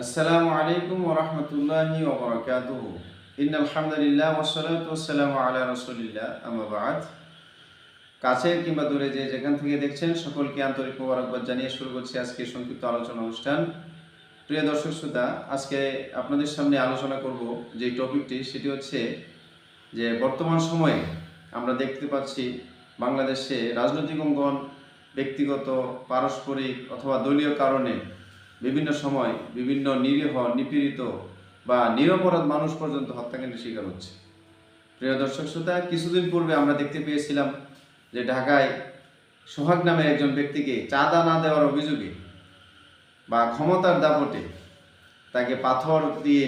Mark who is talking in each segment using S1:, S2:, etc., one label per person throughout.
S1: আসসালামু আলাইকুম ওরহমতুল্লাহি ওবরাকাত ইন আলহামদুলিল্লাহ ওসলাত ওসালাম আল্লাহ রসুলিল্লাহ। আমাবাদ কাছের কিংবা দূরে যে যেখান থেকে দেখছেন, সকলকে আন্তরিক মোবারকবাদ জানিয়ে শুরু করছি আজকে সংক্ষিপ্ত আলোচনা অনুষ্ঠান। প্রিয় দর্শক শ্রোতা, আজকে আপনাদের সামনে আলোচনা করব যে টপিকটি, সেটি হচ্ছে যে বর্তমান সময়ে আমরা দেখতে পাচ্ছি বাংলাদেশে রাজনৈতিক অঙ্গন, ব্যক্তিগত, পারস্পরিক অথবা দলীয় কারণে বিভিন্ন সময় বিভিন্ন নিরীহ, নিপীড়িত বা নিরপরাধ মানুষ পর্যন্ত হত্যাকাণ্ডের শিকার হচ্ছে। প্রিয় দর্শক শ্রোতা, কিছুদিন পূর্বে আমরা দেখতে পেয়েছিলাম যে ঢাকায় সোহাগ নামের একজন ব্যক্তিকে চাঁদা না দেওয়ার অভিযোগে বা ক্ষমতার দাপটে তাকে পাথর দিয়ে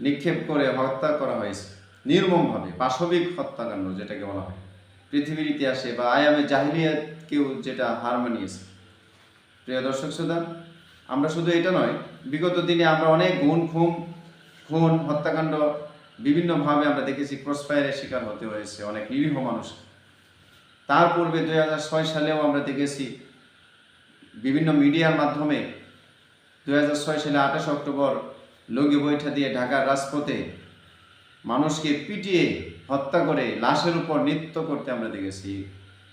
S1: নিক্ষেপ করে হত্যা করা হয়েছে। নির্মমভাবে পাশবিক হত্যাকাণ্ড যেটাকে বলা হয়। পৃথিবীর ইতিহাসে বা আয়ামে জাহিলিয়াতকেও যেটা হার মানিয়েছে। প্রিয় দর্শক শ্রোতা আমরা শুধু এটা নয়, বিগত দিনে আমরা অনেক গুণ, খুন খুন, হত্যাকাণ্ড বিভিন্নভাবে আমরা দেখেছি ক্রসফায়ারের শিকার হতে হয়েছে, অনেক নিরীহ মানুষ। তার পূর্বে দুই হাজার ছয় সালেও আমরা দেখেছি বিভিন্ন মিডিয়ার মাধ্যমে দুই হাজার ছয় সালে আঠাশ অক্টোবর লগি বৈঠা দিয়ে ঢাকার রাজপথে মানুষকে পিটিয়ে হত্যা করে লাশের উপর নৃত্য করতে আমরা দেখেছি,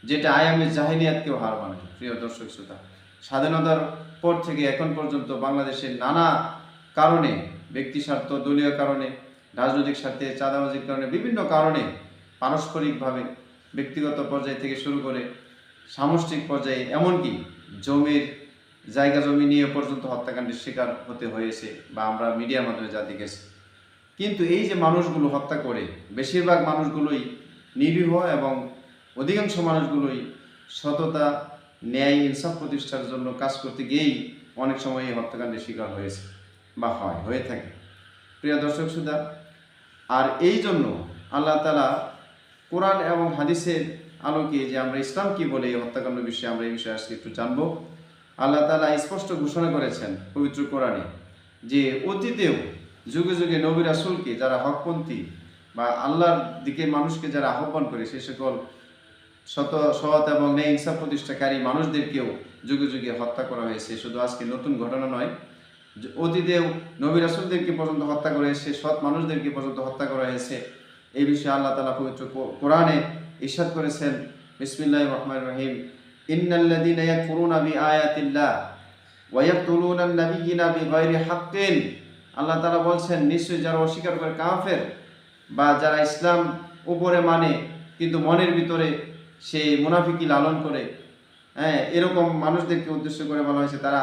S1: যেটা আয়ামে জাহিনিয়াতকেও হার মানে প্রিয় দর্শক, শ্রোতা স্বাধীনতার পর থেকে এখন পর্যন্ত বাংলাদেশের নানা কারণে, ব্যক্তি স্বার্থ, দলীয় কারণে, রাজনৈতিক স্বার্থে, চাঁদাবাজির কারণে, বিভিন্ন কারণে পারস্পরিকভাবে ব্যক্তিগত পর্যায় থেকে শুরু করে সামষ্টিক পর্যায়ে, এমনকি জমির, জায়গা জমি নিয়ে পর্যন্ত হত্যাকাণ্ডের শিকার হতে হয়েছে বা আমরা মিডিয়ার মাধ্যমে যা দেখেছি। কিন্তু এই যে মানুষগুলো হত্যা করে, বেশিরভাগ মানুষগুলোই নিরীহ এবং অধিকাংশ মানুষগুলোই সততা ন্যায় ইনসাফ প্রতিষ্ঠার জন্য কাজ করতে গিয়েই অনেক সময় এই হত্যাকাণ্ডের শিকার হয়েছে বা হয়, হয়ে থাকে। প্রিয় দর্শক শ্রোতা, আর এই জন্য আল্লাহ তালা কোরআন এবং হাদিসের আলোকে যে আমরা ইসলাম কি বলে এই হত্যাকাণ্ড বিষয়ে আমরা এই বিষয়ে আজকে একটু জানব। আল্লাহ তালা স্পষ্ট ঘোষণা করেছেন পবিত্র কোরআনে যে অতীতেও যুগে যুগে নবী রাসুলকে যারা হকপন্থী বা আল্লাহর দিকে মানুষকে যারা আহ্বান করে সে সকল শত সৎ এবং ন্যায় ইনসাফ প্রতিষ্ঠাকারী মানুষদেরকেও যুগে যুগে হত্যা করা হয়েছে। শুধু আজকে নতুন ঘটনা নয় অতীতেও নবী রাসুলদেরকে পর্যন্ত হত্যা করা হয়েছে, সৎ মানুষদেরকে পর্যন্ত হত্যা করা হয়েছে। এই বিষয়ে আল্লাহ তালা পবিত্র কোরআনে ইরশাদ করেছেন বিসমিল্লাহ রহমান রহিম, ইন্নাল্লাযীনা ইয়াকফুরুনা বিআয়াতিল্লাহ ওয়া ইয়াকতুলুনা আন-নাবিয়্যিনা বিগায়রি হাক্কিন। আল্লাহ তাআলা বলছেন, নিশ্চয়ই যারা অস্বীকার করে কাফের বা যারা ইসলাম উপরে মানে কিন্তু মনের ভিতরে সে মুনাফিকি লালন করে হ্যাঁ এরকম মানুষদেরকে উদ্দেশ্য করে বলা হয়েছে তারা